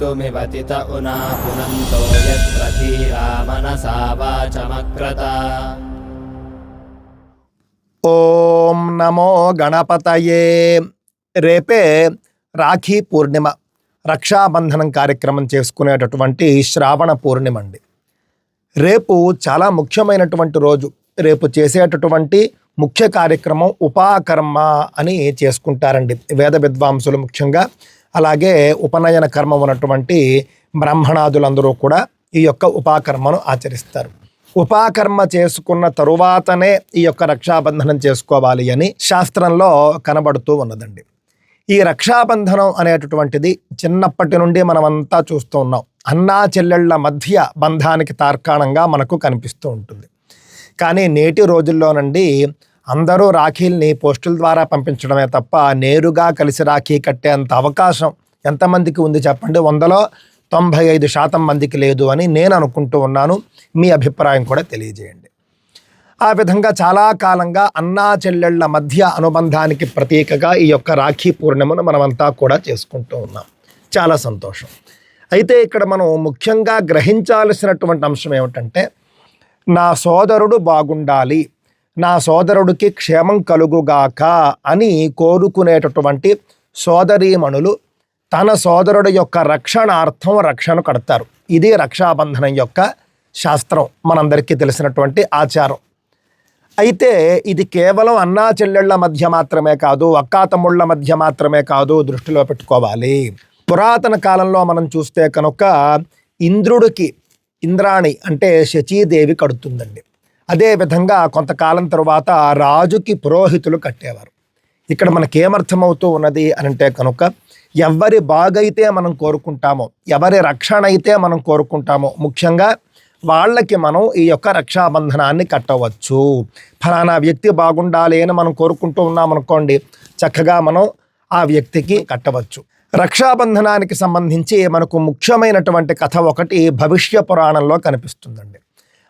कर्तुमिवतित उना पुनन्तो यत्र धीरा मनसा वाचमक्रता ఓం నమో గణపతయే రేపే రాఖీ పూర్ణిమ రక్షాబంధనం కార్యక్రమం చేసుకునేటటువంటి శ్రావణ పూర్ణిమ అండి రేపు చాలా ముఖ్యమైనటువంటి రోజు రేపు చేసేటటువంటి ముఖ్య కార్యక్రమం ఉపాకర్మ అని చేసుకుంటారండి వేద విద్వాంసులు ముఖ్యంగా అలాగే ఉపనయన కర్మ ఉన్నటువంటి బ్రాహ్మణాదులందరూ కూడా ఈ యొక్క ఉపాకర్మను ఆచరిస్తారు. ఉపాకర్మ చేసుకున్న తరువాతనే ఈ యొక్క రక్షాబంధనం చేసుకోవాలి అని శాస్త్రంలో కనబడుతూ ఉన్నదండి. ఈ రక్షాబంధనం అనేటటువంటిది చిన్నప్పటి నుండి మనమంతా చూస్తూ ఉన్నాం. అన్నా చెల్లెళ్ళ మధ్య బంధానికి తార్కాణంగా మనకు కనిపిస్తూ ఉంటుంది. కానీ నేటి రోజుల్లోనండి అందరూ రాఖీల్ని పోస్టుల ద్వారా పంపించడమే తప్ప నేరుగా కలిసి రాఖీ కట్టేంత అవకాశం ఎంతమందికి ఉంది చెప్పండి? వందలో తొంభై ఐదు శాతం మందికి లేదు అని నేను అనుకుంటూ ఉన్నాను. మీ అభిప్రాయం కూడా తెలియజేయండి. ఆ విధంగా చాలా కాలంగా అన్నా చెల్లెళ్ళ మధ్య అనుబంధానికి ప్రతీకగా ఈ యొక్క రాఖీ పూర్ణిమను మనమంతా కూడా చేసుకుంటూ ఉన్నాం. చాలా సంతోషం. అయితే ఇక్కడ మనం ముఖ్యంగా గ్రహించాల్సినటువంటి అంశం ఏమిటంటే నా సోదరుడు బాగుండాలి. నా సోదరుడికి క్షేమం కలుగుగాక అని కోరుకునేటటువంటి సోదరీమణులు తన సోదరుడు యొక్క రక్షణార్థం రక్షణ కడతారు. ఇది రక్షాబంధనం యొక్క శాస్త్రం. మనందరికీ తెలిసినటువంటి ఆచారం. అయితే ఇది కేవలం అన్నా చెల్లెళ్ళ మధ్య మాత్రమే కాదు అక్కా తమ్ముళ్ళ మధ్య మాత్రమే కాదు దృష్టిలో పెట్టుకోవాలి. పురాతన కాలంలో మనం చూస్తే కనుక ఇంద్రుడికి ఇంద్రాణి అంటే శచీదేవి కడుతుందండి. అదేవిధంగా కొంతకాలం తర్వాత రాజుకి పురోహితులు కట్టేవారు. ఇక్కడ మనకేమర్థమవుతూ ఉన్నది అని అంటే కనుక ఎవరి బాగైతే మనం కోరుకుంటామో ఎవరి రక్షణ అయితే మనం కోరుకుంటామో ముఖ్యంగా వాళ్ళకి మనం ఈ యొక్క రక్షాబంధనాన్ని కట్టవచ్చు. ఫలానా వ్యక్తి బాగుండాలి అని మనం కోరుకుంటూ ఉన్నాం అనుకోండి చక్కగా మనం ఆ వ్యక్తికి కట్టవచ్చు. రక్షాబంధనానికి సంబంధించి మనకు ముఖ్యమైనటువంటి కథ ఒకటి భవిష్య పురాణంలో కనిపిస్తుందండి.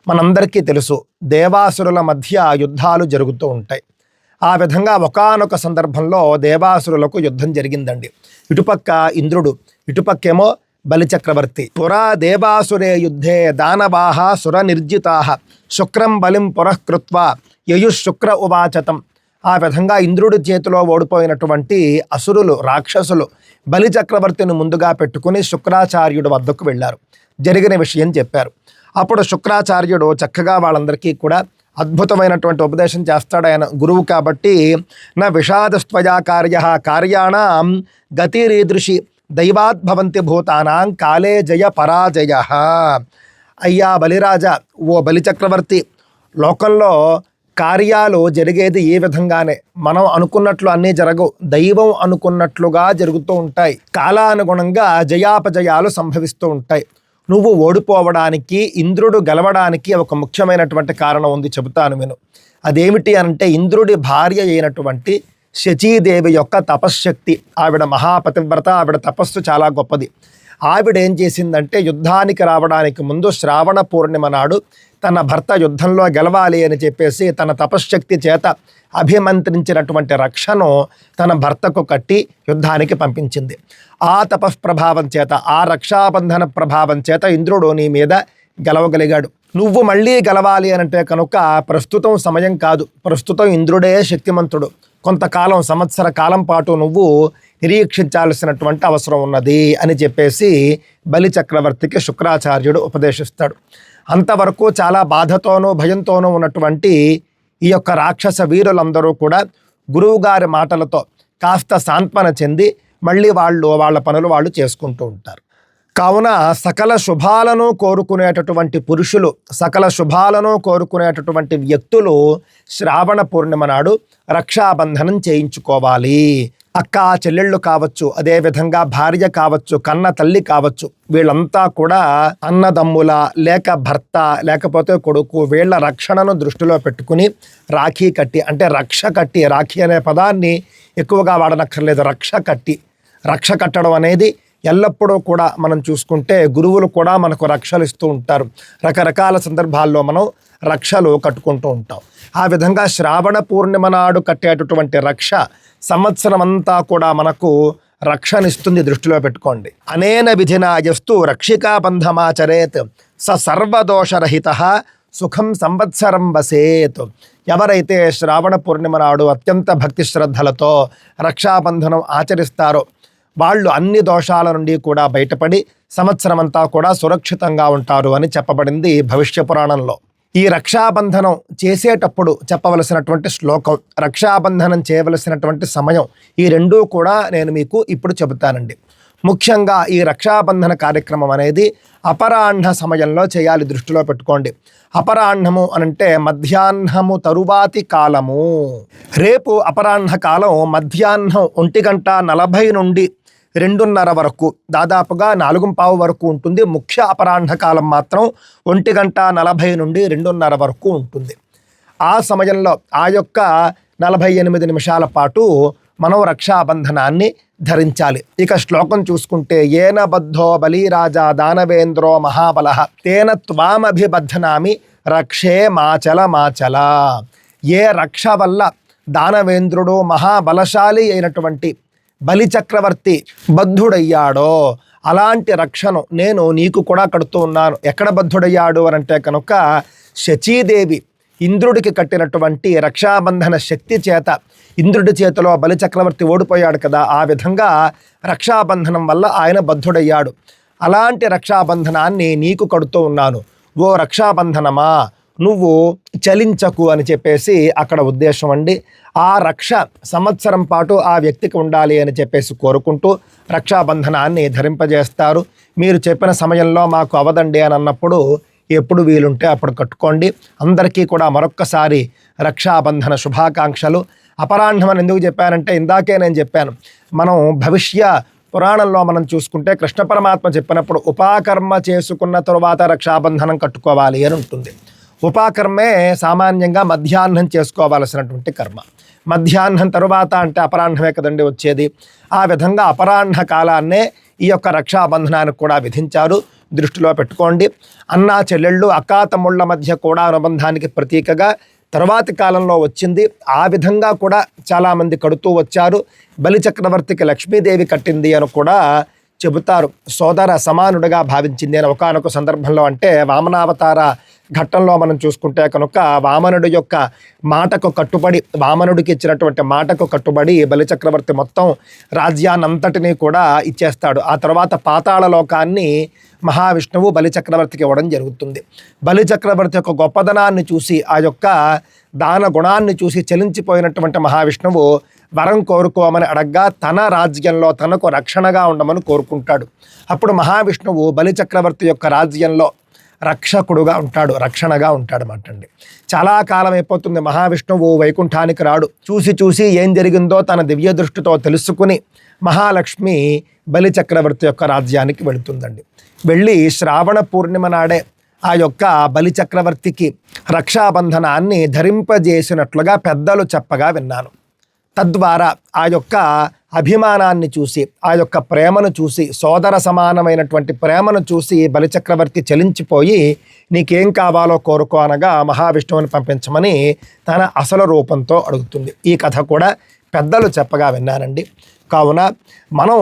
మనందరికీ తెలుసు దేవాసురుల మధ్య యుద్ధాలు జరుగుతూ ఉంటాయి. ఆ విధంగా ఒకానొక సందర్భంలో దేవాసురులకు యుద్ధం జరిగిందండి. ఇటుపక్క ఇంద్రుడు ఇటుపక్కేమో బలిచక్రవర్తి. పురా దేవాసురే యుద్ధే దానవాహ సుర నిర్జితాహ శుక్రం బలిం పురఃకృత్వ యయుశుక్ర ఉవాచతం. ఆ విధంగా ఇంద్రుడి చేతిలో ఓడిపోయినటువంటి అసురులు రాక్షసులు బలిచక్రవర్తిని ముందుగా పెట్టుకుని శుక్రాచార్యుడు వద్దకు వెళ్ళారు. జరిగిన విషయం చెప్పారు. అప్పుడు శుక్రాచార్యుడు చక్కగా వాళ్ళందరికీ కూడా అద్భుతమైనటువంటి ఉపదేశం చేస్తాడు ఆయన గురువు కాబట్టి నా విషాదస్త్వయా కార్య కార్యాణం గతిరీదృశి దైవాద్భవంతి భూతానాం కాలే జయ పరాజయ. అయ్యా బలిరాజా ఓ బలిచక్రవర్తి లోకంలో కార్యాలు జరిగేది ఏ విధంగానే మనం అనుకున్నట్లు అన్నీ జరగవు దైవం అనుకున్నట్లుగా జరుగుతూ ఉంటాయి. కాలానుగుణంగా జయాపజయాలు సంభవిస్తూ ఉంటాయి. నువ్వు ఓడిపోవడానికి ఇంద్రుడు గెలవడానికి ఒక ముఖ్యమైనటువంటి కారణం ఉంది చెబుతాను నేను అదేమిటి అంటే ఇంద్రుడి భార్య అయినటువంటి శచీదేవి యొక్క తపశ్శక్తి. ఆవిడ మహాపతివ్రత ఆవిడ తపస్సు చాలా గొప్పది. ఆవిడ ఏం చేసిందంటే యుద్ధానికి రావడానికి ముందు శ్రావణ పూర్ణిమ నాడు తన భర్త యుద్ధంలో గెలవాలి అని చెప్పేసి తన తపశ్శక్తి చేత అభిమంత్రించినటువంటి రక్షను తన భర్తకు కట్టి యుద్ధానికి పంపించింది. ఆ తపఃప్రభావం చేత ఆ రక్షాబంధన ప్రభావం చేత ఇంద్రుడు నీ మీద గెలవగలిగాడు. నువ్వు మళ్ళీ గెలవాలి అనంటే కనుక ప్రస్తుతం సమయం కాదు. ప్రస్తుతం ఇంద్రుడే శక్తిమంతుడు. కొంతకాలం సంవత్సర కాలం పాటు నువ్వు నిరీక్షించాల్సినటువంటి అవసరం ఉన్నది అని చెప్పేసి బలి చక్రవర్తికి శుక్రాచార్యుడు ఉపదేశిస్తాడు. అంతవరకు చాలా బాధతోనూ భయంతోనూ ఉన్నటువంటి ఈ యొక్క రాక్షస వీరులందరూ కూడా గురువుగారి మాటలతో కాస్త సాంత్వన చెంది మళ్ళీ వాళ్ళు వాళ్ళ పనులు వాళ్ళు చేసుకుంటూ ఉంటారు. కావున సకల శుభాలను కోరుకునేటటువంటి పురుషులు సకల శుభాలను కోరుకునేటటువంటి వ్యక్తులు శ్రావణ పూర్ణిమ నాడు రక్షాబంధనం చేయించుకోవాలి. అక్క చెల్లెళ్ళు కావచ్చు అదేవిధంగా భార్య కావచ్చు కన్న తల్లి కావచ్చు వీళ్ళంతా కూడా అన్నదమ్ముల లేక భర్త లేకపోతే కొడుకు వీళ్ళ రక్షణను దృష్టిలో పెట్టుకుని రాఖీ కట్టి అంటే రక్ష కట్టి రాఖీ అనే పదాన్ని ఎక్కువగా వాడనక్కర్లేదు రక్ష కట్టి రక్ష కట్టడం అనేది ఎల్లప్పుడూ కూడా మనం చూసుకుంటే గురువులు కూడా మనకు రక్షలు ఇస్తూ ఉంటారు. రకరకాల సందర్భాల్లో మనం రక్షలు కట్టుకుంటూ ఉంటాం. ఆ విధంగా శ్రావణ పూర్ణిమ నాడు కట్టేటటువంటి రక్ష సంవత్సరం అంతా కూడా మనకు రక్షణిస్తుంది దృష్టిలో పెట్టుకోండి. అనేన విధినాయస్తు రక్షికాబంధమాచరేత్ స సర్వదోషరహిత సుఖం సంవత్సరం వసేత్. ఎవరైతే శ్రావణ పూర్ణిమ నాడు అత్యంత భక్తి శ్రద్ధలతో రక్షాబంధనం ఆచరిస్తారో వాళ్ళు అన్ని దోషాల నుండి కూడా బయటపడి సంవత్సరమంతా కూడా సురక్షితంగా ఉంటారు అని చెప్పబడింది భవిష్య పురాణంలో. ఈ రక్షాబంధనం చేసేటప్పుడు చెప్పవలసినటువంటి శ్లోకం రక్షాబంధనం చేయవలసినటువంటి సమయం ఈ రెండూ కూడా నేను మీకు ఇప్పుడు చెబుతానండి. ముఖ్యంగా ఈ రక్షాబంధన కార్యక్రమం అనేది అపరాహ్న సమయంలో చేయాలి దృష్టిలో పెట్టుకోండి. అపరాహ్నము అనంటే మధ్యాహ్నము తరువాతి కాలము. రేపు అపరాహ్న కాలం మధ్యాహ్నం ఒంటి గంట నలభై నుండి రెండున్నర వరకు దాదాపుగా నాలుగు పావు వరకు ఉంటుంది. ముఖ్య అపరాహ్న కాలం మాత్రం ఒంటి గంట నలభై నుండి రెండున్నర వరకు ఉంటుంది. ఆ సమయంలో ఆ యొక్క నలభై ఎనిమిది నిమిషాల పాటు మనం రక్షాబంధనాన్ని ధరించాలి. ఇక శ్లోకం చూసుకుంటే ఏన బద్ధో బలిరాజా దానవేంద్రో మహాబల తేన త్వామభిబద్ధనామి రక్షే మాచల మాచల. ఏ రక్ష వల్ల దానవేంద్రుడు మహాబలశాలి అయినటువంటి బలి చక్రవర్తి బద్ధుడయ్యాడో. అలాంటి రక్షను నేను నీకు కూడా కడుతూ ఉన్నాను. ఎక్కడ బద్ధుడయ్యాడు అని అంటే కనుక శచీదేవి ఇంద్రుడికి కట్టినటువంటి రక్షాబంధన శక్తి చేత ఇంద్రుడి చేతిలో బలి చక్రవర్తి ఓడిపోయాడు కదా. ఆ విధంగా రక్షాబంధనం వల్ల ఆయన బద్ధుడయ్యాడు. అలాంటి రక్షాబంధనాన్ని నీకు కడుతూ ఉన్నాను. ఓ రక్షాబంధనమా? నువ్వు చలించకు అని చెప్పేసి అక్కడ ఉద్దేశం అండి. ఆ రక్ష సంవత్సరం పాటు ఆ వ్యక్తికి ఉండాలి అని చెప్పేసి కోరుకుంటూ రక్షాబంధనాన్ని ధరింపజేస్తారు. మీరు చెప్పిన సమయంలో మాకు అవదండి అని అన్నప్పుడు ఎప్పుడు వీలుంటే అప్పుడు కట్టుకోండి. అందరికీ కూడా మరొక్కసారి రక్షాబంధన శుభాకాంక్షలు. అపరాహ్నం అని ఎందుకు చెప్పానంటే ఇందాకే నేను చెప్పాను. మనం భవిష్య పురాణంలో మనం చూసుకుంటే కృష్ణ పరమాత్మ చెప్పినప్పుడు ఉపాకర్మ చేసుకున్న తరువాత రక్షాబంధనం కట్టుకోవాలి అని ఉంటుంది. ఉపాకర్మే సామాన్యంగా మధ్యాహ్నం చేసుకోవలసినటువంటి కర్మ. మధ్యాహ్నం తరువాత అంటే అపరాహ్నమే కదండి వచ్చేది. ఆ విధంగా అపరాహ్న కాలాన్నే ఈ యొక్క రక్షాబంధనానికి కూడా విధించారు. దృష్టిలో పెట్టుకోండి. అన్నా చెల్లెళ్ళు అక్కా తమ్ముళ్ళ మధ్య కూడా అనుబంధానికి ప్రతీకగా తర్వాతి కాలంలో వచ్చింది. ఆ విధంగా కూడా చాలామంది కడుతూ వచ్చారు. బలి చక్రవర్తికి లక్ష్మీదేవి కట్టింది అని కూడా చెబుతారు. సోదర సమానుడిగా భావించింది అని ఒకనొక సందర్భంలో అంటే వామనావతార ఘట్టంలో మనం చూసుకుంటే కనుక వామనుడి యొక్క మాటకు కట్టుబడి వామనుడికి ఇచ్చినటువంటి మాటకు కట్టుబడి బలిచక్రవర్తి మొత్తం రాజ్యాన్నంతటినీ కూడా ఇచ్చేస్తాడు. ఆ తర్వాత పాతాళ లోకాన్ని మహావిష్ణువు బలిచక్రవర్తికి ఇవ్వడం జరుగుతుంది. బలిచక్రవర్తి యొక్క గొప్పదనాన్ని చూసి ఆ యొక్క దాన గుణాన్ని చూసి చలించిపోయినటువంటి మహావిష్ణువు వరం కోరుకోమని అడగ్గా తన రాజ్యంలో తనకు రక్షణగా ఉండమని కోరుకుంటాడు. అప్పుడు మహావిష్ణువు బలిచక్రవర్తి యొక్క రాజ్యంలో రక్షకుడుగా ఉంటాడు రక్షణగా ఉంటాడు అండి. చాలా కాలం అయిపోతుంది మహావిష్ణువు వైకుంఠానికి రాడు. చూసి చూసి ఏం జరిగిందో తన దివ్య దృష్టితో తెలుసుకుని మహాలక్ష్మి బలి చక్రవర్తి యొక్క రాజ్యానికి వెళుతుందండి. వెళ్ళి శ్రావణ పూర్ణిమ నాడే ఆ యొక్క బలి చక్రవర్తికి రక్షాబంధనాన్ని ధరింపజేసినట్లుగా పెద్దలు చెప్పగా విన్నాను. తద్వారా ఆ యొక్క అభిమానాన్ని చూసి ఆ యొక్క ప్రేమను చూసి సోదర సమానమైనటువంటి ప్రేమను చూసి బలిచక్రవర్తి చలించిపోయి నీకేం కావాలో కోరుకో అనగా మహావిష్ణువుని పంపించమని తన అసలు రూపంతో అడుగుతుంది. ఈ కథ కూడా పెద్దలు చెప్పగా విన్నానండి. కావున మనం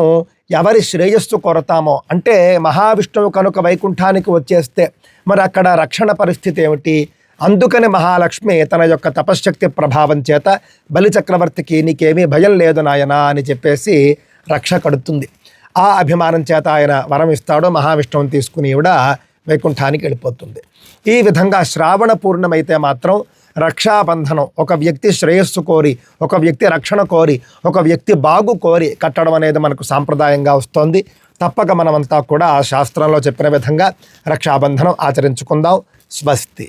ఎవరి శ్రేయస్సు కొరతామో అంటే మహావిష్ణువు కనుక వైకుంఠానికి వచ్చేస్తే మరి అక్కడ రక్షణ పరిస్థితి ఏమిటి? అందుకని మహాలక్ష్మి తన యొక్క తపశ్శక్తి ప్రభావం చేత బలిచక్రవర్తికి నీకేమీ భయం లేదు నాయనా అని చెప్పేసి రక్ష కడుతుంది. ఆ అభిమానం చేత ఆయన వరం ఇస్తాడో మహావిష్ణువుని తీసుకుని కూడా వైకుంఠానికి వెళ్ళిపోతుంది. ఈ విధంగా శ్రావణ పూర్ణమైతే మాత్రం రక్షాబంధనం ఒక వ్యక్తి శ్రేయస్సు కోరి ఒక వ్యక్తి రక్షణ కోరి ఒక వ్యక్తి బాగు కోరి కట్టడం అనేది మనకు సాంప్రదాయంగా వస్తోంది. తప్పక మనమంతా కూడా శాస్త్రంలో చెప్పిన విధంగా రక్షాబంధనం ఆచరించుకుందాం. స్వస్తి.